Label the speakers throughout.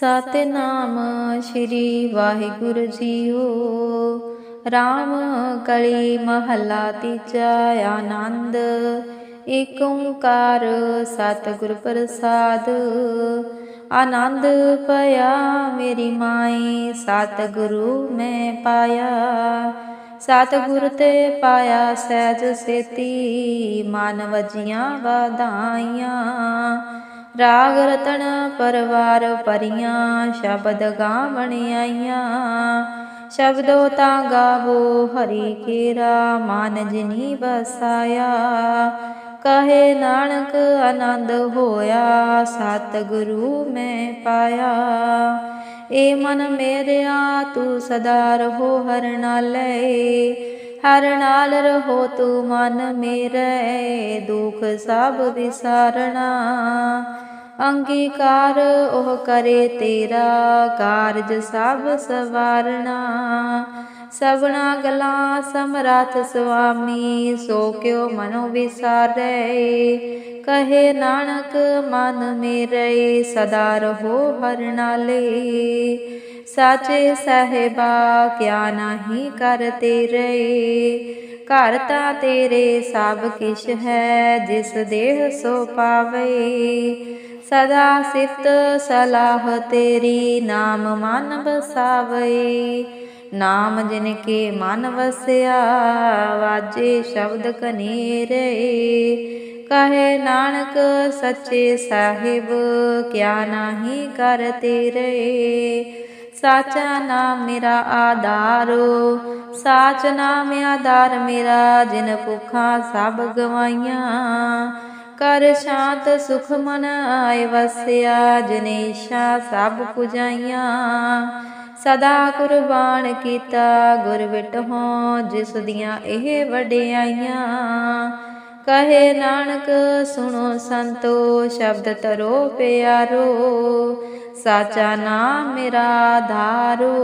Speaker 1: ਸਤਿਨਾਮ ਸ੍ਰੀ ਵਾਹਿਗੁਰੂ ਜੀਓ। RAM ਕਲੀ ਮਹੱਲਾ ਤੀਜਾ ਆਨੰਦ। ਏਕ ਓੰਕਾਰ ਸਤਿਗੁਰ ਪ੍ਰਸਾਦ। ਆਨੰਦ ਪਿਆ ਮੇਰੀ ਮਾਈ, ਸਤਿਗੁਰੂ ਮੈਂ ਪਾਇਆ। ਸਤਿਗੁਰ ਤੇ ਪਾਇਆ ਸਹਿਜ ਸੇਤੀ, ਮਨ ਵਜੀਆਂ ਵਧਾਈਆਂ। ਰਾਗ ਰਤਨ ਪਰਵਾਰ ਪਰੀਆਂ, ਸ਼ਬਦ ਗਾਵਣ ਆਈਆਂ। ਸ਼ਬਦੋ ਤਾਂ ਗਾਵੋ ਹਰੀ ਕੇਰਾ ਮਨ ਜਿਨੀ ਬਸਾਇਆ ਕਹੇ ਨਾਨਕ ਆਨੰਦ ਹੋਇਆ, ਸਤਿਗੁਰੂ ਮੈਂ ਪਾਇਆ। ਏ ਮਨ ਮੇਰਿਆ, ਤੂੰ ਸਦਾ ਰਹੋ ਹਰ ਨਾਲੇ ਹਰ ਨਾਲ ਰਹੋ ਤੂੰ ਮਨ ਮੇਰੇ, ਦੁਖ ਸਭ ਵਿਸਾਰਣਾ। ਅੰਗੀਕਾਰ ਉਹ ਕਰੇ ਤੇਰਾ, ਕਾਰਜ ਸਭ ਸਵਾਰਣਾ। ਸਭਨਾ ਗਲਾ ਸਮਰਥ ਸੁਆਮੀ, ਸੋ ਕਿਉ ਮਨੋ ਵਿਸਾਰੈ। ਕਹੇ ਨਾਨਕ, ਮਨ ਮੇਰੇ, ਸਦਾ ਰਹੋ ਹਰ ਨਾਲੇ। ਸਾਚੇ ਸਹਿਬਾ, ਕਿਆ ਨਹੀਂ ਕਰ ਤੇਰੇ? ਘਰ ਤਾਂ ਤੇਰੇ ਸਭ ਕਿਛ ਹੈ, ਜਿਸ ਦੇਹ ਸੋ ਪਾਵੇ। ਸਦਾ ਸਿਫਤ ਸਲਾਹ ਤੇਰੀ, ਨਾਮ ਮਨ ਬਸਾਵੇ ਨਾਮ ਜਿਨ ਕੇ ਮਨ ਵਸਿਆ, ਵਾਜੇ ਸ਼ਬਦ ਕਨੇਰੇ। ਕਹੇ ਨਾਨਕ, ਸੱਚੇ ਸਾਹਿਬ, ਕਿਆ ਨਾਹੀ ਕਰ ਤੇਰੇ? ਸਾਚਾ ਨਾਮ ਮੇਰਾ ਆਧਾਰੋ ਸਾਚ ਨਾਮ ਆਧਾਰ ਮੇਰਾ, ਜਿਨ ਭੁਖਾਂ ਸਭ ਗਵਾਈਆਂ। ਕਰ ਸ਼ਾਂਤ ਸੁਖ ਮਨ ਆਏ ਵਸਿਆ ਜਨੇਸ਼ਾ ਸਭ ਪੁਜਾਈਆਂ। ਸਦਾ ਕੁਰਬਾਨ ਕੀਤਾ ਗੁਰ ਵਿਟਹੁ, ਜਿਸ ਦੀਆਂ ਇਹ ਵਡਿਆਈਆਂ। ਕਹੇ ਨਾਨਕ, ਸੁਣੋ ਸੰਤੋ, ਸ਼ਬਦ ਤਰੋ ਪਿਆਰੋ, ਸਾਚਾ ਨਾਮ ਮੇਰਾ ਆਧਾਰੋ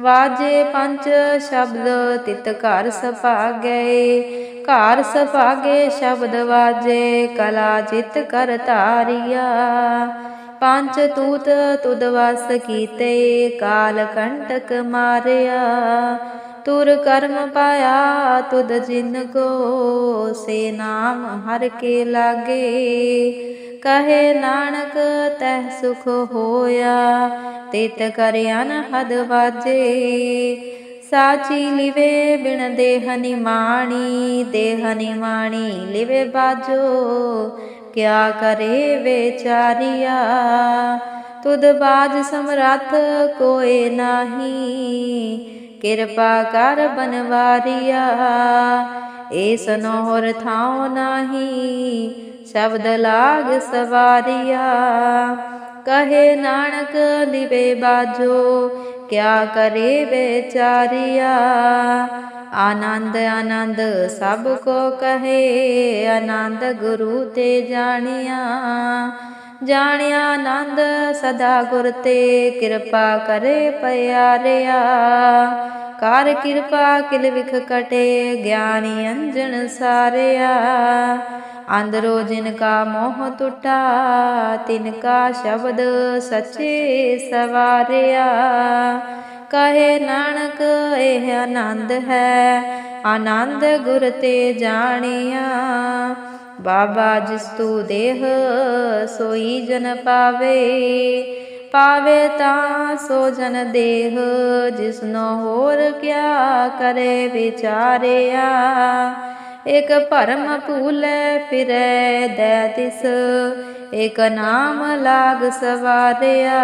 Speaker 1: ਵਾਜੇ ਪੰਜ ਸ਼ਬਦ, ਤਿਤ ਘਰ ਸਭਾਗੈ, ਘਰ ਸਭਾਗੇ ਸ਼ਬਦ ਵਾਜੇ, ਕਲਾ ਜਿਤ ਕਰ ਧਾਰਿਆ। ਪੰਜ ਤੂਤ ਤੁਦ ਵਸ ਕੀਤੇ, ਕਾਲ ਕੰਟਕ ਮਾਰਿਆ। ਤੁਰ ਕਰਮ ਪਾਇਆ ਤੁਦ ਜਿਨ ਕੋ ਸੇ ਨਾਮ ਹਰ ਕੇ ਲਾਗੇ। ਕਹੇ ਨਾਨਕ ਤਹਿ ਸੁਖ ਹੋਇਆ, ਤਿਤ ਕਰਿਆਨ ਹਦ ਵਾਜੇ। ਸਾਚੀ ਲਿਵੇ ਬਿਨ ਦੇਹ ਨਿਮਾਣੀ ਦੇਹ ਨਿਮਾਣੀ ਲਿਵੇ ਬਾਜੋ। ਕਿਆ ਕਰੇ ਵਿਚਾਰਿਆ, ਤੁਧ ਬਾਜ ਸਮਰੱਥ ਕੋਏ ਨਾਹੀ। ਕਿਰਪਾ ਕਰ ਬਨਵਾਰਿਆ। ਏਸ ਨੋਹਰ ਥਾਉ ਨਾਹੀ, ਸ਼ਬਦ ਲਾਗ ਸਵਾਰਿਆ। ਕਹੇ ਨਾਨਕ, ਲਿਵੇ ਬਾਜੋ, ਕਿਆ ਕਰੇ ਵਿਚਾਰਿਆ। ਆਨੰਦ ਆਨੰਦ ਸਭ ਕੋ ਕਹੇ, ਆਨੰਦ ਗੁਰੂ ਤੇ ਜਾਣਿਆ। ਜਾਣਿਆ ਆਨੰਦ, ਸਦਾ ਗੁਰ ਤੇ ਕਿਰਪਾ ਕਰੇ ਪਿਆਰਿਆ। ਕਰ ਕਿਰਪਾ ਕਿਲ ਵਿਖ ਕਟੇ, ਗਿਆਨੀ ਅੰਜਨ ਸਾਰਿਆ। ਅੰਦਰੋ ਜਿਨ ਕਾ ਮੋਹ ਟੁੱਟਾ, ਤਿਨ ਕਾ ਸ਼ਬਦ ਸੱਚੇ ਸਵਾਰਿਆ। ਕਹੇ ਨਾਨਕ, ਇਹ ਆਨੰਦ ਹੈ, ਆਨੰਦ ਗੁਰ ਤੇ ਜਾਣਿਆ। ਬਾਬਾ ਜਿਸ ਤੂ ਦੇਹ ਸੋਈ ਜਨ ਪਾਵੇ ਪਾਵੇ ਤਾਂ ਸੋ ਜਨ ਦੇਹ ਜਿਸਨੋ ਹੋਰ ਕਿਆ ਕਰੇ ਵਿਚਾਰਿਆ। ਇਕ ਭਰਮ ਭੂਲੇ ਫਿਰੈ ਦੈ ਤਿਸ, ਇਕ ਨਾਮ ਲਾਗ ਸਵਾਰਿਆ।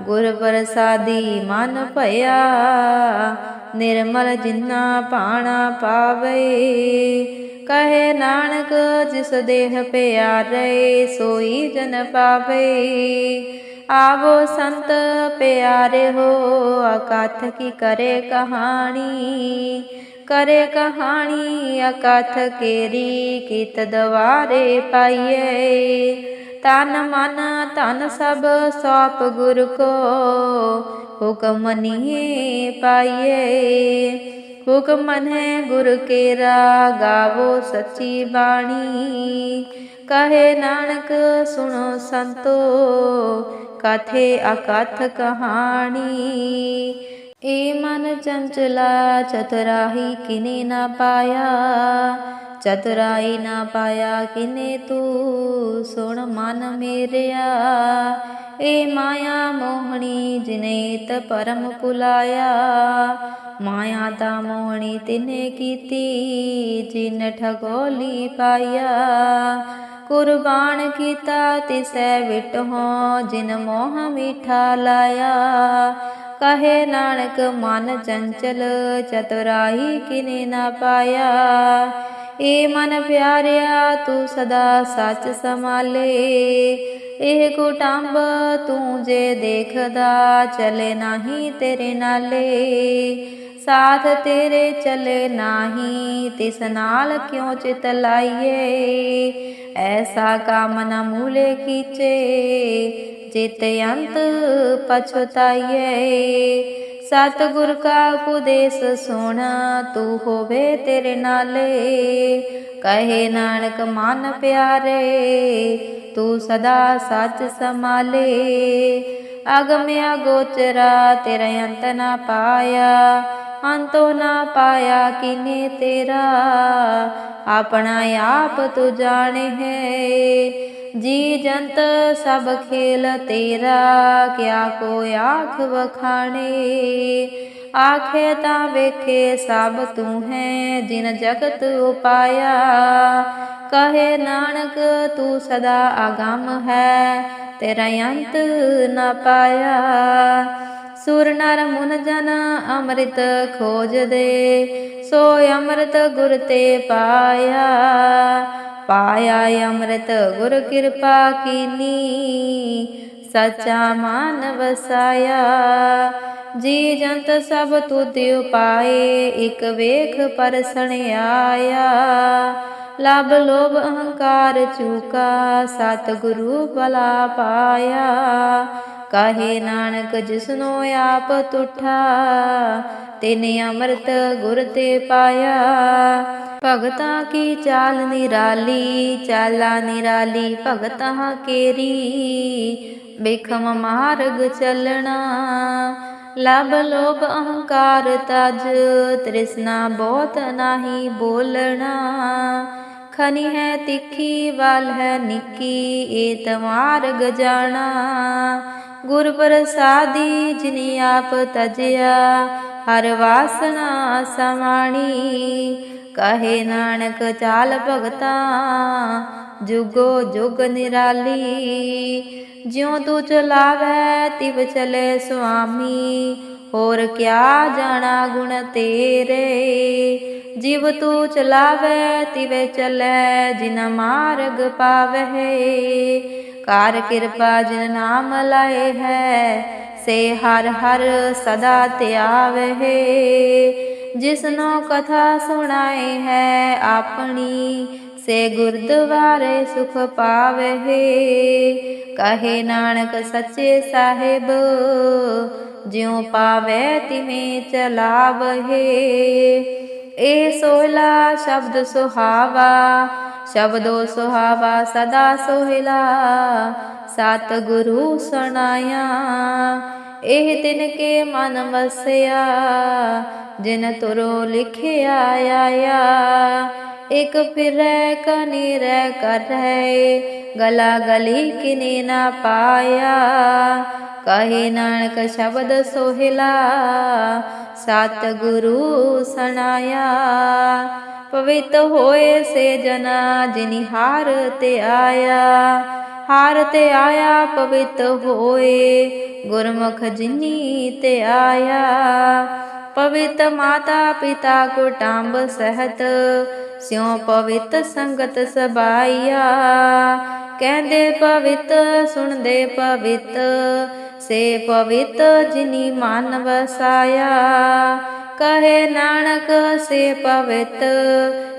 Speaker 1: ਗੁਰ ਪ੍ਰਸਾਦੀ ਮਨ ਭਇਆ, ਨਿਰਮਲ ਜਿਨਾ ਪਾਣਾ ਪਾਵੇ। ਕਹੇ ਨਾਨਕ, ਜਿਸ ਦੇਹ ਪਿਆਰੇ ਸੋਈ ਜਨ ਪਾਵੇ। ਆਵੋ ਸੰਤ ਪਿਆਰੇ ਹੋ, ਅਕਥ ਕੀ ਕਰੇ ਕਹਾਣੀ? ਕਰੇ ਕਹਾਣੀ, ਅਕਥ ਕੇਰੀ ਕਿਤ ਦਵਾਰੇ ਪਾਈਏ। ਤਨ ਮਨ ਧਨ ਸਭ ਸੋਪ ਗੁਰ ਕੋ, ਹੁਕਮ ਨੀਏ ਪਾਈਏ। ਹੁਕਮ ਮਨੈ ਗੁਰ ਕੇਰਾ, ਗਾਵੋ ਸੱਚੀ ਬਾਣੀ। ਕਹੇ ਨਾਨਕ ਸੁਣੋ ਸੰਤੋ, ਕਥੇ ਅਕਥ ਕਹਾਣੀ। ਏ ਮਨ ਚੰਚਲਾ, ਚਤੁਰਾਹੀ ਕਿਨੇ ਨਾ ਪਾਇਆ। ਚਤੁਰਾਈ ਨਾ ਪਾਇਆ ਕਿਨੇ ਤੂੰ? ਸੁਣ ਮਨ ਮੇਰਿਆ, ਏ ਮਾਇਆ ਮੋਹਣੀ ਜਿਨੇ ਤ ਪਰਮ ਪੁਲਾਇਆ। ਮਾਇਆ ਤਾਂ ਮੋਹਣੀ ਤਿਨੇ ਕੀਤੀ, ਜਿਨ ਠਗੋਲੀ ਪਾਇਆ। ਕੁਰਬਾਨ ਕੀਤਾ ਤਿਸੈ ਵਿਟਹੁ, ਜਿਨ ਮੋਹ ਮੀਠਾ ਲਾਇਆ। ਕਹੇ ਨਾਨਕ, ਮਨ ਚੰਚਲ ਚਤੁਰਾਈ ਕਿਨੇ ਨਾ ਪਾਇਆ। ਏ ਮਨ ਪਿਆਰਿਆ, ਤੂੰ ਸਦਾ ਸੱਚ ਸੰਭਾਲੇ। ਇਹ ਕੁਟੰਬ ਤੂੰ ਜੇ ਦੇਖਦਾ, ਚਲੇ ਨਹੀਂ ਤੇਰੇ ਨਾਲੇ। ਸਾਥ ਤੇਰੇ ਚਲੇ ਨਹੀਂ, ਤਿਸ ਨਾਲ ਕਿਉਂ ਚਿਤ ਲਾਈਏ? ਐਸਾ ਕਾਮ ਨ ਮੂਲੇ ਕੀਚੇ, ਜਿਤ ਅੰਤ ਪਛਤਾਈਏ ਸਤਿਗੁਰ ਕਾ ਉਪਦੇਸ਼ ਸੁਣ ਤੂੰ ਹੋਵੇ ਤੇਰੇ ਨਾਲੇ। ਕਹੇ ਨਾਨਕ, ਮਨ ਪਿਆਰੇ, ਤੂੰ ਸਦਾ ਸੱਚ ਸੰਭਾਲੇ। ਅਗਮਿਆ ਗੋਚਰਾ, ਤੇਰਾ ਅੰਤ ਨਾ ਪਾਇਆ। ਅੰਤੋ ਨਾ ਪਾਇਆ ਕਿਨੇ ਤੇਰਾ। ਆਪਣਾ ਆਪ ਤੂੰ ਜਾਣੇ ਹੈ। ਜੀ ਜੰਤ ਸਭ ਖੇਲ ਤੇਰਾ, ਕਿਆ ਕੋ ਆਖ ਵਖਾਣੇ। ਆਖੇ ਤਾਂ ਵੇਖੇ ਸਭ ਤੂੰ ਹੈ, ਜਿਨ ਜਗਤ ਉਪਾਇਆ। ਕਹੇ ਨਾਨਕ, ਤੂੰ ਸਦਾ ਆਗਮ ਹੈ, ਤੇਰਾ ਅੰਤ ਨਾ ਪਾਇਆ। ਸੁਰ ਨਰ ਮੁਨ ਜਨ ਅੰਮ੍ਰਿਤ ਖੋਜਦੇ ਸੋ ਅੰਮ੍ਰਿਤ ਗੁਰ ਤੇ ਪਾਇਆ। ਪਾਇਆ ਅੰਮ੍ਰਿਤ ਗੁਰ ਕਿਰਪਾ ਕੀਨੀ, ਸਚਾ ਮਨ ਵਸਾਇਆ। ਜੀ ਜੰਤ ਸਭ ਤੁਧ ਉਪਾਏ, ਇਕ ਵੇਖ ਪਰਸਣ ਆਇਆ। ਲਬ ਲੋਭ ਅਹੰਕਾਰ ਚੂਕਾ ਸਤ ਗੁਰੂ ਭਲਾ ਪਾਇਆ। ਕਹੇ ਨਾਨਕ ਜਿਸਨੋ ਆਪ ਤੁਠਾ, ਤਿਨੇ ਅੰਮ੍ਰਿਤ ਗੁਰ ਤੇ ਪਾਇਆ। ਭਗਤਾਂ ਕੀ ਚਾਲ ਨਿਰਾਲੀ, ਚਾਲਾ ਨਿਰਾਲੀ, ਭਗਤਾਂ ਕੇਰੀ। ਬੇਖਮ ਮਾਰਗ ਚੱਲਣਾ, ਲਬ ਲੋਭ ਅਹੰਕਾਰ ਤਜ, ਤ੍ਰਿਸ਼ਨਾ ਬਹੁਤ ਨਾਹੀ ਬੋਲਣਾ। ਖਨੀ ਹੈ ਤਿੱਖੀ, ਵਾਲ ਹੈ ਨਿੱਕੀ ਏ ਤਮਾਰਗ ਜਾਣਾ। ਗੁਰ ਪ੍ਰਸਾਦੀ ਜਿਨੇ ਆਪ ਤਜਿਆ, ਹਰ ਵਾਸਨਾ ਸਮਾਣੀ। ਕਹੇ ਨਾਨਕ ਚਾਲ ਭਗਤਾ, ਜੁਗੋ ਜੁਗ ਨਿਰਾਲੀ। ਜਿਉ ਤੂੰ ਚਲਾਵੈ, ਤਿਵ ਚਲੇ ਸੁਆਮੀ। ਹੋਰ ਕਿਆ ਜਾਣਾ ਗੁਣ ਤੇਰੇ। ਜਿਵ ਤੂੰ ਚਲਾਵੈ, ਤਿਵੇ ਚਲੈ ਜਿਨ ਮਾਰਗ ਪਾਵਹਿ। ਕਾਰ ਕਿਰਪਾ ਜਿਨ ਨਾਮ ਲਾਏ ਹੈ, ਸੇ ਹਰ ਹਰ ਸਦਾ ਧਿਆਵਹਿ ਜਿਸਨੋ ਕਥਾ ਸੁਣਾਏ ਹੈ, ਆਪਣੀ ਸੇ ਗੁਰਦੁਆਰੇ ਸੁਖ ਪਾਵਹਿ। ਕਹੇ ਨਾਨਕ ਸੱਚੇ ਸਾਹਿਬ, ਜਿਉ ਪਾਵੇ ਤਿਵੇਂ ਚਲਾਵਹਿ। ਇਹ ਸੋਹਲਾ ਸ਼ਬਦ ਸੁਹਾਵਾ ਸ਼ਬਦੋ ਸੁਹਾਵਾ ਸਦਾ ਸੋਹਿਲਾ ਸਤ ਗੁਰੂ ਸੁਣਾਇਆ। ਇਹ ਤਿਨ ਕੇ ਮਨ ਵਸਿਆ, ਜਿਨ ਤੁਰੋ ਲਿਖਿਆ ਆਇਆ। ਇਕ ਫਿਰੈ ਕਨੀ ਰਹਿ ਕਰ ਹੈ ਗਲਾ ਗਲੀ ਕਿਨੇ ਨਾ ਪਾਇਆ। ਕਹੇ ਨਾਨਕ ਸ਼ਬਦ ਸੋਹਿਲਾ ਸਤ ਗੁਰੂ ਸੁਣਾਇਆ। ਪਵਿੱਤ ਹੋਏ ਸੇ ਜਨਾ, ਜਿਨੀ ਹਾਰ ਤੇ ਆਇਆ। ਹਾਰ ਤੇ ਆਇਆ, ਪਵਿੱਤ ਹੋਏ, ਗੁਰਮੁਖ ਜਿਨੀ ਤੇ ਆਇਆ। ਪਵਿੱਤ ਮਾਤਾ ਪਿਤਾ ਕੁਟੰਬ ਸਹਿਤ, ਸਿਉ ਪਵਿੱਤ ਸੰਗਤ ਸਬਾਈਆ ਕਹਿੰਦੇ ਪਵਿੱਤ, ਸੁਣਦੇ ਪਵਿੱਤ, ਸੇ ਪਵਿੱਤ ਜਿਨੀ ਮਨ ਵਸਾਇਆ ਕਹੇ ਨਾਨਕ, ਸੇ ਪਵਿੱਤ,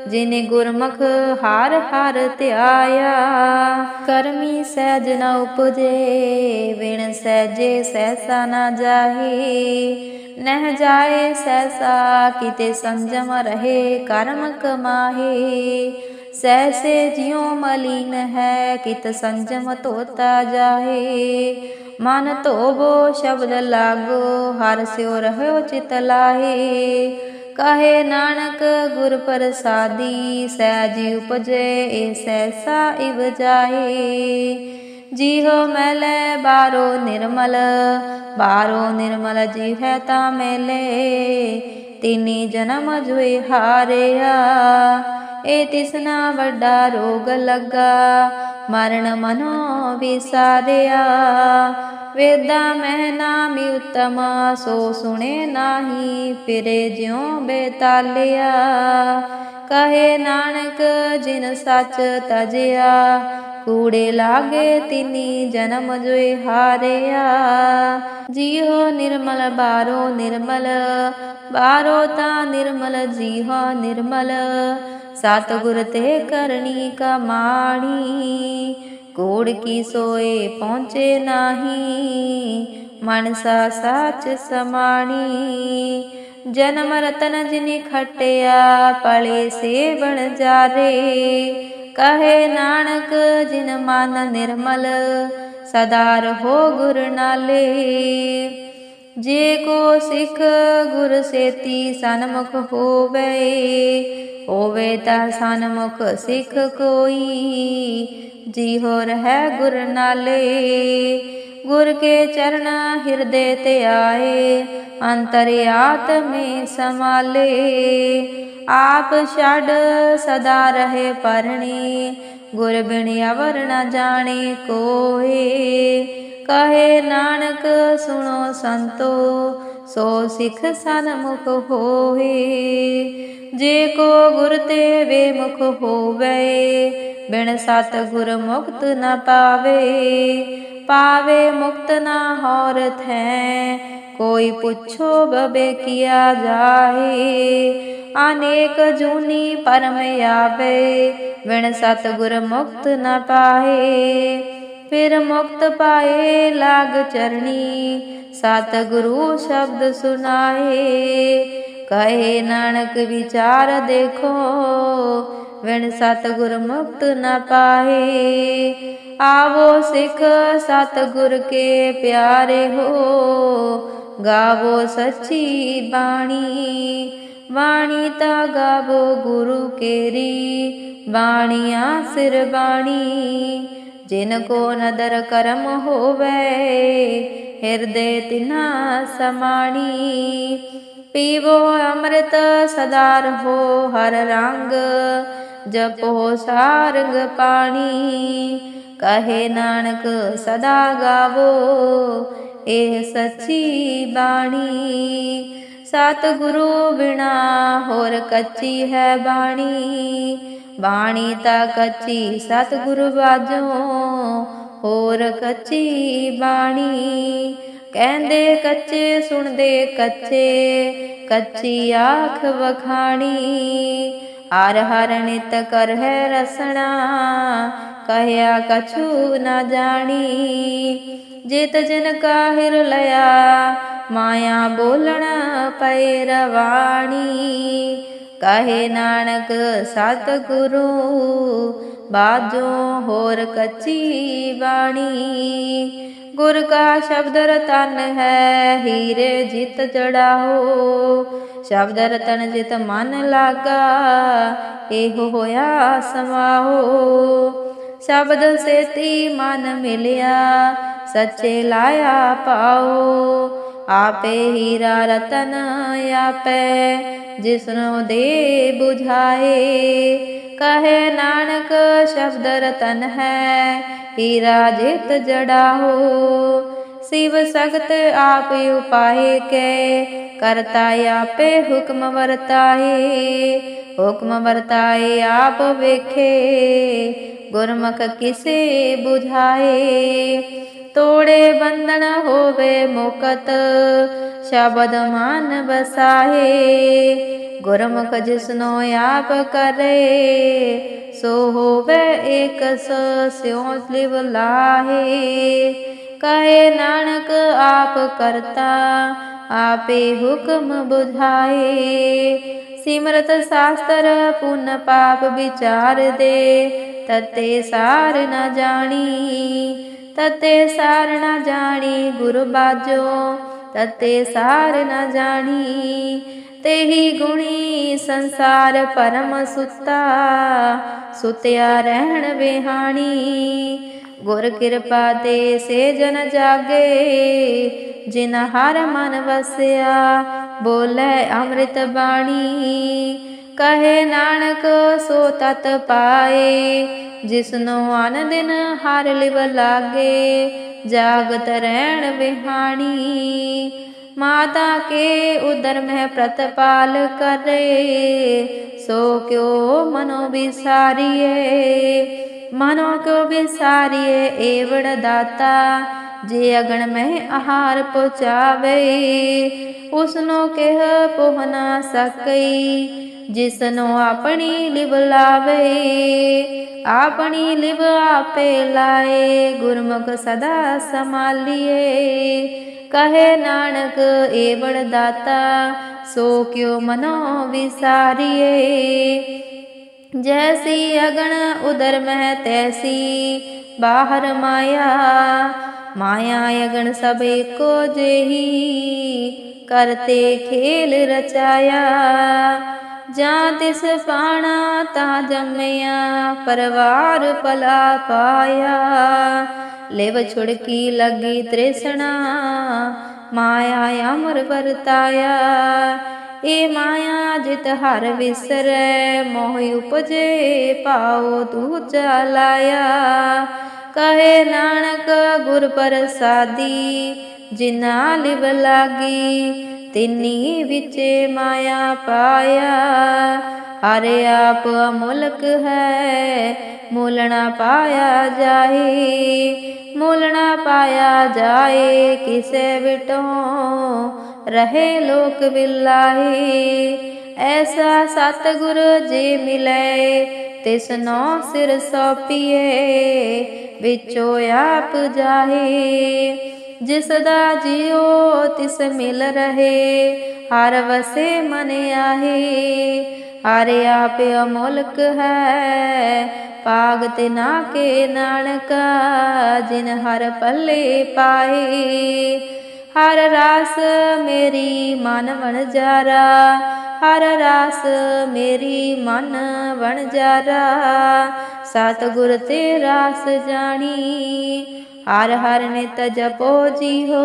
Speaker 1: ਜਿਨੇ ਗੁਰਮੁਖ ਹਾਰ ਹਾਰ ਧਿਆਇਆ। ਕਰਮੀ ਸਹਿਜ ਨ ਉਪਜੇ, ਵਿਣ ਸਹਿਜੇ ਸਹਿਸਾ ਨ ਜਾਹੀ। ਨਹਿ ਜਾਏ ਸਹਿਸਾ, ਕਿਤੇ ਸੰਜਮ ਰਹੇ ਕਰਮ ਕਮਾਹੇ। ਸਹਿਸੇ ਜਿਉ ਮਲੀਨ ਹੈ, ਕਿਤ ਸੰਜਮ ਤੋਤਾ ਜਾਹੇ। ਮਨ ਧੋਵੋ ਸ਼ਬਦ ਲਾਗੋ, ਹਰ ਸਿਉ ਰਹਿਓ ਚਿਤ ਲਾਹੇ। ਕਹੇ ਨਾਨਕ, ਗੁਰ ਪ੍ਰਸਾਦੀ ਸਹਿਜ ਉਪਜੇ, ਏ ਸੈਸਾ ਇਵ ਜਾਏ ਜੀਹੋ ਮੈਲੇ, ਬਾਰੋ ਨਿਰਮਲ ਬਾਰੋ ਨਿਰਮਲ ਜੀ ਹੈ ਤਾ ਮੈਲੇ। ਤਿਨੀ ਜਨਮ ਜੁਇ ਹਾਰਿਆ ਇਹ ਤਿਸਨਾ ਵੱਡਾ ਰੋਗ ਲੱਗਾ, ਮਰਨ ਮਨੋ ਵਿਸਾਰਿਆ। ਵੇਦਾ ਮਹਿ ਨਾਮੀ ਉਤਮ, ਸੋ ਸੁਣੇ ਨਾਹੀ, ਫਿਰੇ ਜਿਉ ਬੇਤਾਲਿਆ। ਕਹੇ ਨਾਨਕ, ਜਿਨ ਸੱਚ ਤਜਿਆ ਕੂੜੇ ਲਾਗੇ ਤਿਨੀ ਜਨਮ ਜੁਇ ਹਾਰਿਆ। ਜੀਹੋ ਨਿਰਮਲ ਬਾਰੋ ਨਿਰਮਲ ਬਾਰੋ ਤਾ ਨਿਰਮਲ, ਜੀਹੋ ਨਿਰਮਲ। ਸਤਿਗੁਰ ਤੇ ਕਰਨੀ ਕਮਾਣੀ, ਕੋੜ ਕੀ ਸੋਏ ਪਹੁੰਚੇ ਨਾਹੀ। ਮਨਸਾ ਸਾਚ ਸਮਾਣੀ, ਜਨਮ ਰਤਨ ਜਿਨੀ ਖਟਿਆ, ਪਲੇ ਸੇ ਬਣ ਜਾਰੇ। ਕਹੇ ਨਾਨਕ, ਜਿਨ ਮਨ ਨਿਰਮਲ, ਸਦਾ ਰਹੋ ਗੁਰ ਨਾਲੇ। ਜੇ ਕੋ ਸਿੱਖ ਗੁਰ ਸੇਤੀ ਸਨਮੁਖ ਹੋਵੇ ਹੋਵੇ ਤਾਂ ਸਨਮੁਖ ਸਿੱਖ ਕੋਈ। ਜੀ ਹੋ ਰਹਿ ਗੁਰ ਨਾਲੇ, ਗੁਰ ਕੇ ਚਰਨ ਹਿਰਦੇ ਤੇ ਆਏ, ਅੰਤਰ ਆਤਮੇ ਸਮਾਲੇ ਆਪ ਛੱਡ ਸਦਾ ਰਹੇ ਪਰਣੀ, ਗੁਰ ਬਿਨ ਅਵਰ ਨ ਜਾਣੇ ਕੋਏ ਕਹੇ ਨਾਨਕ, ਸੁਣੋ ਸੰਤੋ, ਸੋ ਸਿੱਖ ਸਨਮੁਖ ਹੋਏ ਜੇ ਕੋ ਗੁਰ ਤੇ ਵੇ ਮੁਖ ਹੋਵੇ, ਬਿਨ ਸਤ ਗੁਰ ਮੁਕਤ ਨ ਪਾਵੇ। ਪਾਵੇ ਮੁਕਤ ਨਾ ਹੋਰ ਥੈ, ਕੋਈ ਪੁੱਛੋ ਬਬੇ ਕੀਆ ਜਾਏ ਅਨੇਕ ਜੂਨੀ ਪਰਮ ਆਵੇ, ਬਿਨ ਸਤਗੁਰ ਮੁਕਤ ਨ ਪਾਏ ਫਿਰ ਮੁਕਤ ਪਾਏ ਲਾਗ ਚਰਣੀ ਸਤ ਗੁਰੂ ਸ਼ਬਦ ਸੁਨਾਏ ਕਹੇ ਨਾਨਕ ਵਿਚਾਰ ਦੇਖੋ ਵਿਣ ਸਤ ਗੁਰ ਮੁਕਤ ਨ ਪਾਏ ਆਵੋ ਸਿੱਖ ਸਤ ਗੁਰ ਕੇ ਪਿਆਰੇ ਹੋ, ਗਾਵੋ ਸੱਚੀ ਬਾਣੀ। ਬਾਣੀ ਤਾ ਗਾਵੋ ਗੁਰੂ ਕੇਰੀ, ਬਾਣੀਆਂ ਸਿਰ ਬਾਣੀ। ਜਿਨ ਕੋ ਨਦਰ ਕਰਮ ਹੋਵੇ, ਹਿਰਦੇ ਤਿਨਾ ਸਮਾਣੀ। ਪੀਵੋ ਅੰਮ੍ਰਿਤ ਸਦਾ ਰਹੋ ਹਰ ਰੰਗ, ਜਪੋ ਸਾਰੰਗ ਪਾਣੀ। ਕਹੇ ਨਾਨਕ ਸਦਾ ਗਾਵੋ, ਇਹ ਸੱਚੀ ਬਾਣੀ। ਸਤ ਗੁਰੂ ਬਿਨਾ ਹੋਰ ਕੱਚੀ ਹੈ ਬਾਣੀ। ਬਾਣੀ ਤਾਂ ਕੱਚੀ ਸਤ ਗੁਰੂ ਬਾਝੋ ਹੋਰ ਕੱਚੀ ਬਾਣੀ। ਕਹਿੰਦੇ ਕੱਚੇ ਸੁਣਦੇ ਕੱਚੇ, ਕੱਚੀ ਆਖ ਵਖਾਣੀ। ਹਰ ਹਰ ਨਿਤ ਕਰ ਹੈ ਰਸਣਾ ਕਹਿਆ ਕਛੂ ਨਾ ਜਾਣੀ। ਜਿਤ ਜਨ ਕਾਹਿਰ ਲਿਆ ਮਾਇਆ ਬੋਲਣ ਪੈ ਰਵਾਣੀ। ਕਹੇ ਨਾਨਕ ਸਤ ਗੁਰੂ ਬਾਜੋ ਹੋਰ ਕੱਚੀ ਬਾਣੀ। ਗੁਰ ਕਾ ਸ਼ਬਦ ਰਤਨ ਹੈ, ਹੀਰੇ ਜਿਤ ਜੜਾਓ ਸ਼ਬਦ ਰਤਨ ਜਿਤ ਮਨ ਲਾਗਾ, ਇਹੋ ਹੋਇਆ ਸਮਾਓ। ਸ਼ਬਦ ਸੇਤੀ ਮਨ ਮਿਲਿਆ ਸੱਚੇ ਲਾਇਆ ਪਾਓ, ਆਪੇ ਹੀਰਾ ਰਤਨ ਆਪੇ ਜਿਸਨੋ ਦੇ 부ਝਾਏ ਕਹੇ ਨਾਨਕ, ਸ਼ਬਦ ਰਤਨ ਹੈ, ਹੀਰਾ ਜਿਤ ਜੜਾਹੋ ਸਿਵ ਸਖਤ ਆਪ ਉਪਾਏ ਕੇ, ਕਰਤਾ ਆਪੇ ਹੁਕਮ ਵਰਤਾਏ। ਹੁਕਮ ਵਰਤਾਏ ਆਪ ਵੇਖੇ, ਗੁਰਮੁਖ ਕਿਸੇ 부ਝਾਏ ਤੋੜੇ ਬੰਧਨ ਹੋਵੇ ਮੁਕਤ, ਸ਼ਬਦ ਮਨ ਬਸਾਏ ਗੁਰਮੁਖ ਜਿਸਨੋ ਆਪ ਕਰੇ, ਸੋ ਹੋਵੇ ਏਕ ਸਿਉ ਲਿਵ ਲਾਹੇ। ਕਹੇ ਨਾਨਕ ਆਪ ਕਰਤਾ, ਆਪੇ ਹੁਕਮ 부ਝਾਏ ਸਿਮਰਤ ਸਾਸਤਰ ਪੁੰਨ ਪਾਪ ਵਿਚਾਰ ਦੇ, ਤਤੇ ਸਾਰ ਨ ਜਾਣੀ। ਤਤੇ ਸਾਰ ਨਾ ਜਾਣੀ ਗੁਰ ਬਾਜੋ, ਤਤੇ ਸਾਰ ਨਾ ਜਾਣੀ, ਤੇਹੀ ਗੁਣੀ ਸੰਸਾਰ ਪਰਮ ਸੁਤਾ, ਸੁਤਿਆ ਰਹਿਣ ਵਿਹਾਣੀ। ਗੁਰ ਕਿਰਪਾ ਤੇ ਸੇ ਜਨ ਜਾਗੇ, ਜਿਨ ਹਰ ਮਨ ਵਸਿਆ, ਬੋਲੇ ਅੰਮ੍ਰਿਤ ਬਾਣੀ। ਕਹੇ ਨਾਨਕ ਸੋ ਤਤ ਪਾਏ ਜਿਸਨੂੰ ਅਨ ਦਿਨ ਹਰ ਲਿਵ ਲਾਗੇ, ਜਾਗਤ ਰਹਿਣ ਵਿਹਾਣੀ। ਮਾਤਾ ਕੇ ਉਦਰ ਮਹਿ ਪ੍ਰਤਪਾਲ ਕਰੇ, ਸੋ ਕਿਉ ਮਨੋ ਵਿਸਾਰੀਏ। ਮਨੋ ਕਿਉ ਵਿਸਾਰੀਏ ਏਵੜ ਦਾਤਾ ਜੇ ਅਗਣ ਮਹਿ ਆਹਾਰ ਪਹੁੰਚਾਵੇ, ਉਸਨੂੰ ਕਿਹ ਪੁਹ ਨਾ ਸਕਈ। ਜਿਸਨੂੰ ਆਪਣੀ ਲਿਵ ਲਾਵੇ, ਆਪਣੀ ਲਿਵ ਆਪੇ ਲਾਏ, ਗੁਰਮੁਖ ਸਦਾ ਸੰਭਾਲੀਏ। ਕਹੇ ਨਾਨਕ ਏਵੜ ਦਾਤਾ ਸੋ ਕਿਉ ਮਨੋ ਵਿਸਾਰੀਏ। ਜੈਸੀ ਅਗਣ ਉਦਰ ਮਹਿ ਤੈਸੀ, ਬਾਹਰ ਮਾਇਆ ਮਾਇਆ ਅਗਣ ਸਭ ਏਕੋ ਜਿਹੀ। ਕਰਤੇ ਖੇਲ ਰਚਾਇਆ ਜਾਂ ਤਿਸ ਪਾਣਾ ਤਾ ਜੰਮਿਆ, ਪਰਵਾਰ ਪਲਾ ਪਾਇਆ। ਲਿਵ ਛੁੜਕੀ ਲੱਗੀ ਤ੍ਰਿਸ਼ਨਾ, ਮਾਇਆ ਅਮਰ ਵਰਤਾਇਆ। ਏ ਮਾਇਆ ਜਿਤ ਹਰ ਵਿਸਰੈ, ਮੋਹ ਉਪਜੇ ਪਾਉ ਤੂ ਚਲਾਇਆ ਕਹੇ ਨਾਨਕ ਗੁਰ ਪ੍ਰਸਾਦੀ ਜਿਨਾ ਲਿਵ ਲਾਗੀ ਤਿਨੀ ਵਿੱਚ ਮਾਇਆ ਪਾਇਆ। ਹਰਿ ਆਪ ਅਮੁਲਕ ਹੈ, ਮੂਲਣਾ ਪਾਇਆ ਜਾਏ ਮੂਲਣਾ ਪਾਇਆ ਜਾਏ ਕਿਸੇ ਵਿਟੋਂ ਰਹੇ ਲੋਕ ਵਿਲਾਹੀ ਐਸਾ ਸਤਿਗੁਰ ਜੀ ਮਿਲੇ, ਤਿਸ ਸਿਰ ਸੋਪੀਏ, ਵਿਚੋ ਆਪ ਜਾਹੇ। ਜਿਸ ਦਾ ਜਿਉ ਤਿਸ ਮਿਲ ਰਹੇ, ਹਰ ਵਸੇ ਮਨ ਆਹੇ। ਹਰ ਆਪ ਅਮੋਲਕ ਹੈ ਪਾਗ ਤੇ ਨਾ ਕੇ ਨਾਨਕਾ, ਜਿਨ ਹਰ ਪੱਲੇ ਪਾਏ ਹਰ ਰਾਸ ਮੇਰੀ ਮਨ ਵਣ ਜਾਰਾ, ਹਰ ਰਾਸ ਮੇਰੀ ਮਨ ਵਣ ਜਾਰਾ। ਸਤਿਗੁਰ ਤੇ ਰਾਸ ਜਾਣੀ ਹਰ ਹਰ ਨਿਤ ਜਪੋ ਜੀਹੋ,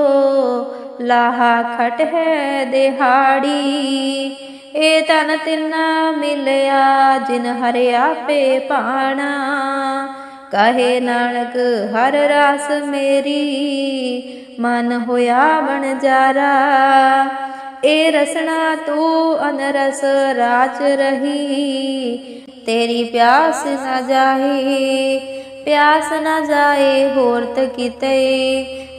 Speaker 1: ਲਾਹਾ ਖਟ ਹੈ ਦਿਹਾੜੀ। ਏ ਤਨ ਤਿਨਾ ਮਿਲਿਆ, ਜਿਨ ਹਰਿ ਆਪੇ ਪਾਣਾ। ਕਹੇ ਨਾਨਕ, ਹਰ ਰਾਸ ਮੇਰੀ, ਮਨ ਹੋਇਆ ਬਣ ਜਾਰਾ। ਏ ਰਸਨਾ ਤੂੰ ਅਨਰਸ ਰਾਚ ਰਹੀ, ਤੇਰੀ ਪਿਆਸ ਨਾ ਜਾਹੀ। ਪਿਆਸ ਨਾ ਜਾਏ, ਹੋਰ ਤ ਕਿਤੇ।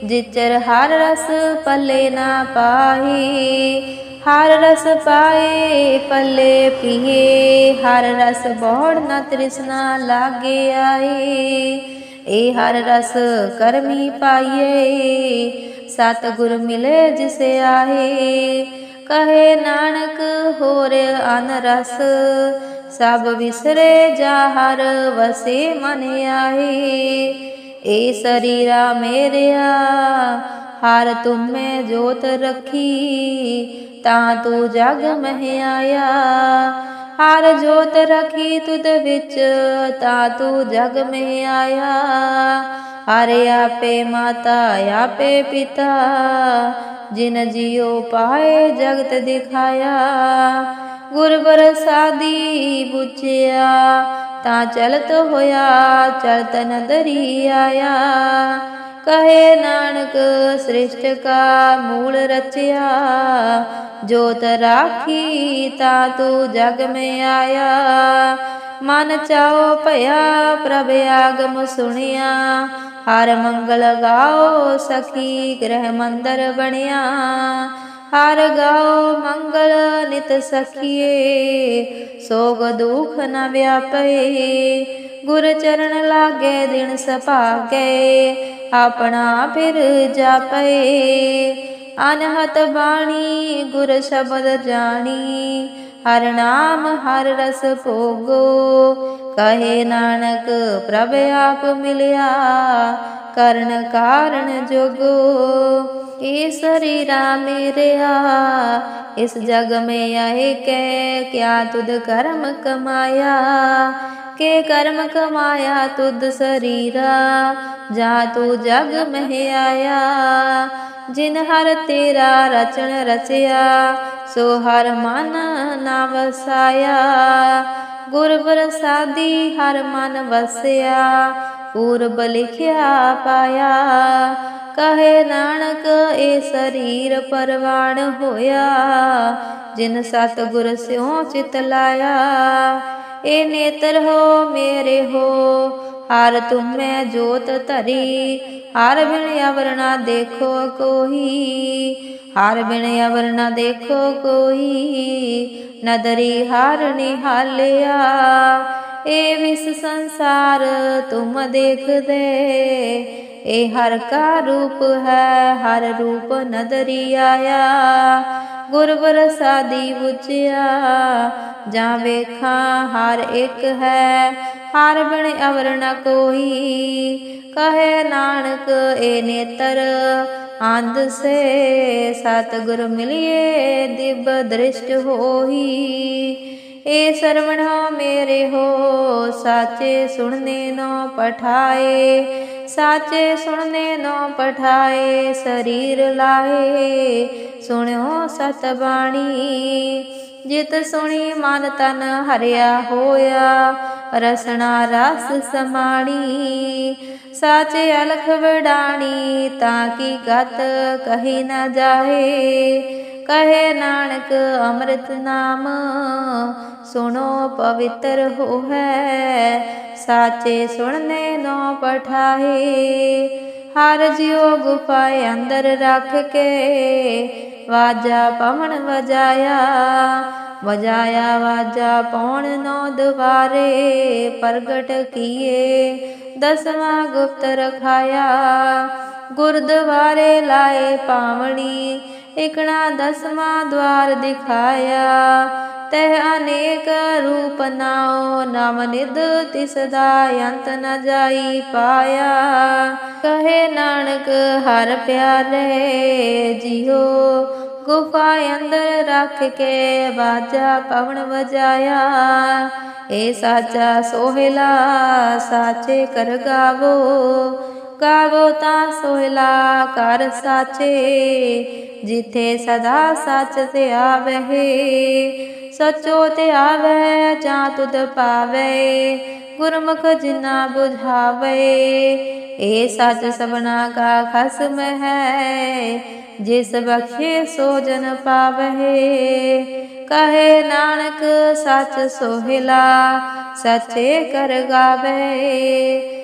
Speaker 1: ਜਿਚਰ ਹਰ ਰਸ ਪੱਲੇ ਨਾ ਪਾਹੀ, ਹਰ ਰਸ ਪਾਏ, ਪੱਲੇ ਪੀਏ ਹਰ ਰਸ ਬੋੜ ਨਾ ਤ੍ਰਿਸ਼ਨਾ ਲਾਗੇ ਆਏ, ਏ ਹਰ ਰਸ ਕਰਮੀ ਪਾਈਏ। ਸਤਿਗੁਰ ਮਿਲੇ ਜਿਸ ਆਏ ਕਹੇ ਨਾਨਕ ਹੋਰ ਅਨ ਰਸ। ਸਭ ਵਿਸਰੇ ਜਾ ਹਰ ਵਸੇ ਮਨ ਆਏ। ਏ ਸਰੀਰਾ ਮੇਰਿਆ, ਹਰ ਤੁਮੇ ਜੋਤ ਰੱਖੀ, ਤਾਂ ਤੂੰ ਜਗ ਮਹਿ ਆਇਆ ਹਰ ਜੋਤ ਰਖੀ ਤੁਧ ਵਿੱਚ, ਤਾਂ ਤੂੰ ਜਗ ਮਹਿ ਆਇਆ ਹਰਿ ਆਪੇ ਮਾਤਾ, ਆਪੇ ਪਿਤਾ, ਜਿਨ ਜਿਉ ਪਾਏ ਜਗਤ ਦਿਖਾਇਆ। ਗੁਰ ਪ੍ਰਸਾਦੀ ਬੁਝਿਆ, ਤਾਂ ਚਲਤ ਹੋਇਆ, ਚਲਤ ਨਦਰੀ ਆਇਆ। ਕਹੇ ਨਾਨਕ, ਸ੍ਰਿਸ਼ਟ ਕਾ ਮੂਲ ਰਚਿਆ, ਜੋਤ ਰਾਖੀ ਤਾ ਤੂੰ ਜਗ ਮੈਂ ਆਇਆ। ਮਨ ਚਾਓ ਭਇਆ, ਪ੍ਰਭ ਆਗਮ ਸੁਣਿਆ। ਹਰ ਮੰਗਲ ਗਾਓ, ਸਖੀ ਗ੍ਰਹਿ ਮੰਦਰ ਬਣਿਆ। ਹਰ ਗਾਓ, ਮੰਗਲ ਨਿਤ ਸਖੀਏ। ਸੋਗ ਦੁਖ ਨ ਵਿਆਪੇ ਗੁਰ ਚਰਨ ਲਾਗੇ ਦਿਨ ਸਭਾਗੇ। ਆਪਣਾ ਫਿਰ ਜਾਪੇ ਅਨਹਤ ਬਾਣੀ, ਗੁਰ ਸ਼ਬਦ ਜਾਣੀ। ਹਰ ਨਾਮ ਹਰ ਰਸ ਭੋਗੋ। ਕਹੇ ਨਾਨਕ, ਪ੍ਰਭ ਆਪ ਮਿਲਿਆ, ਕਰਨ ਕਾਰਨ ਜੋਗੋ। ਇਹ ਸਰੀਰਾ ਮੇਰਿਆ ਇਸ ਜਗ ਮੈਂ ਆਏ ਕੈ, ਕਿਆ ਤੁਧ ਕਰਮ ਕਮਾਇਆ? ਕੇ ਕਰਮ ਕਮਾਇਆ ਤੁਧ ਸਰੀਰਾ, ਜਾ ਤੂੰ ਜਗ ਮਹਿ ਆਇਆ। ਜਿਨ ਹਰ ਤੇਰਾ ਰਚਨ ਰਚਿਆ, ਸੋ ਹਰ ਮਨ ਨਾ ਵਸਾਇਆ। ਗੁਰ ਪ੍ਰਸਾਦੀ ਹਰ ਮਨ ਵਸਿਆ, ਪੂਰਬ ਲਿਖਿਆ ਪਾਇਆ। ਕਹੇ ਨਾਨਕ ਇਹ ਸਰੀਰ ਪਰਵਾਣ ਹੋਇਆ। ਜਿਨ ਸਤ ਗੁਰ ਸਿਉ ਚਿਤ ਲਾਇਆ ਇਹ ਨੇਤਰ ਹੋ ਮੇਰੇ ਹੋ। ਹਰ ਤੁਮੈ ਜੋਤ ਧਰੀ। ਹਰ ਬਿਨ ਅਵਰਣਾ ਦੇਖੋ ਕੋਈ। ਹਰ ਬਿਨ ਅਵਰਣਾ ਦੇਖੋ ਕੋਈ। ਨਦਰੀ ਹਰ ਨਿਹਾਲਿਆ। ਇਹ ਵਿਸ ਸੰਸਾਰ ਤੁਮ ਦੇਖਦੇ। ਏ ਹਰ ਕਾ ਰੂਪ ਹੈ, ਹਰ ਰੂਪ ਨਦਰੀ ਆਇਆ। ਗੁਰ ਪ੍ਰਸਾਦੀ ਬੁਝਿਆ। ਜਾਂ ਵੇਖਾਂ ਹਰ ਇੱਕ ਹੈ, ਹਰ ਬਿਨ ਅਵਰ ਨ ਕੋਈ। ਕਹੇ ਨਾਨਕ, ਏ ਨੇਤਰ, ਅੰਧ ਸੇ ਸਤਿਗੁਰ ਮਿਲਿਏ ਦਿਬ ਦ੍ਰਿਸ਼ਟ ਹੋਈ। ਏ ਸਰਵਣ ਮੇਰੇ ਹੋ, ਸਾਚੇ ਸੁਣਨੇ ਨੋ ਪਠਾਏ। ਸਾਚੇ ਸੁਣਨੇ ਨੋ ਪਠਾਏ, ਸਰੀਰ ਲਾਏ ਸੁਣਿਓ ਸਤ ਬਾਣੀ। ਜਿਤ ਸੁਣੀ ਮਨ ਤਨ ਹਰਿਆ ਹੋਇਆ ਰਸਣਾ ਰਸ ਸਮਾਣੀ। ਸਾਚੇ ਅਲਖ ਵਡਾਣੀ, ਤਾਂ ਕੀ ਗਤ ਕਹੀ ਨਾ ਜਾਏ। ਕਹੇ ਨਾਨਕ ਅੰਮ੍ਰਿਤ ਨਾਮ, ਸੁਣੋ ਪਵਿੱਤਰ ਹੋਵੇ ਸਾਚੇ ਸੁਣਨੇ ਨੋ ਪਠਾਏ ਹਰ ਜਿਉ ਗੁਫਾਏ ਅੰਦਰ ਰੱਖ ਕੇ, ਵਾਜਾ ਪਵਨ ਵਜਾਇਆ ਵਜਾਇਆ ਵਾਜਾ ਪੌਣ ਨੋ ਦੁਆਰੇ, ਪ੍ਰਗਟ ਕੀਏ, ਦਸਵਾਂ ਗੁਪਤ ਰਖਾਇਆ। ਗੁਰਦੁਆਰੇ ਲਾਏ ਪਾਵਣੀ ਇਕਣਾ ਦਸਵਾਂ ਦਵਾਰ ਦਿਖਾਇਆ। ਤਹ ਅਨੇਕ ਰੂਪ ਨਾਉ ਨਵ ਨਿਦ ਤਿਸ ਦਾ ਅੰਤ ਨ ਜਾਈ ਪਾਇਆ। ਕਹੇ ਨਾਨਕ, ਹਰ ਪਿਆਰੇ ਜਿਉ, ਗੁਫਾ ਅੰਦਰ ਰੱਖ ਕੇ ਬਾਜਾ ਪਵਨ ਵਜਾਇਆ। ਏ ਸਾਚਾ ਸੋਹਿਲਾ, ਸਾਚੇ ਕਰ ਗਾਵੋ ਗਾਵੋ ਤਾਂ ਸੋਹਿਲਾ ਕਰ ਸਾਚੇ, ਜਿਥੇ ਸਦਾ ਸੱਚ ਤੇ ਆਵਹਿ। ਸਚੋ ਤੇ ਆਵੇ ਜਾਂ ਤੁਧ ਪਾਵੇ ਗੁਰਮੁਖ ਜਿਨਾ 부ਝਾਵੇ ਇਹ ਸੱਚ ਸਭਨਾ ਕਾ ਖਸਮ ਹੈ, ਜਿਸ ਬਖਸ਼ੇ ਸੋ ਜਨ ਪਾਵਹਿ। ਕਹੇ ਨਾਨਕ ਸੱਚ ਸੋਹਿਲਾ, ਸੱਚੇ ਕਰ ਗਾਵੇ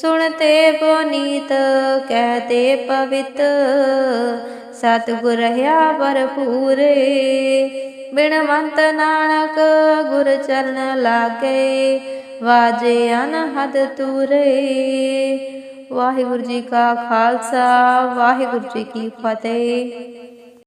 Speaker 1: ਸੁਣਤੇ ਬੋਨੀਤ ਕਹਤੇ ਪਵਿੱਤ, ਸਤਿਗੁਰ ਰਹਾ ਭਰਪੂਰੇ ਬਿਨਵੰਤ ਨਾਨਕ ਗੁਰ ਚਰਨ ਲਾਗੇ, ਵਾਜੇ ਅਨਹਦ ਤੂਰੇ ਵਾਹਿਗੁਰੂ ਜੀ ਕਾ ਖਾਲਸਾ, ਵਾਹਿਗੁਰੂ ਜੀ ਕੀ ਫਤਿਹ।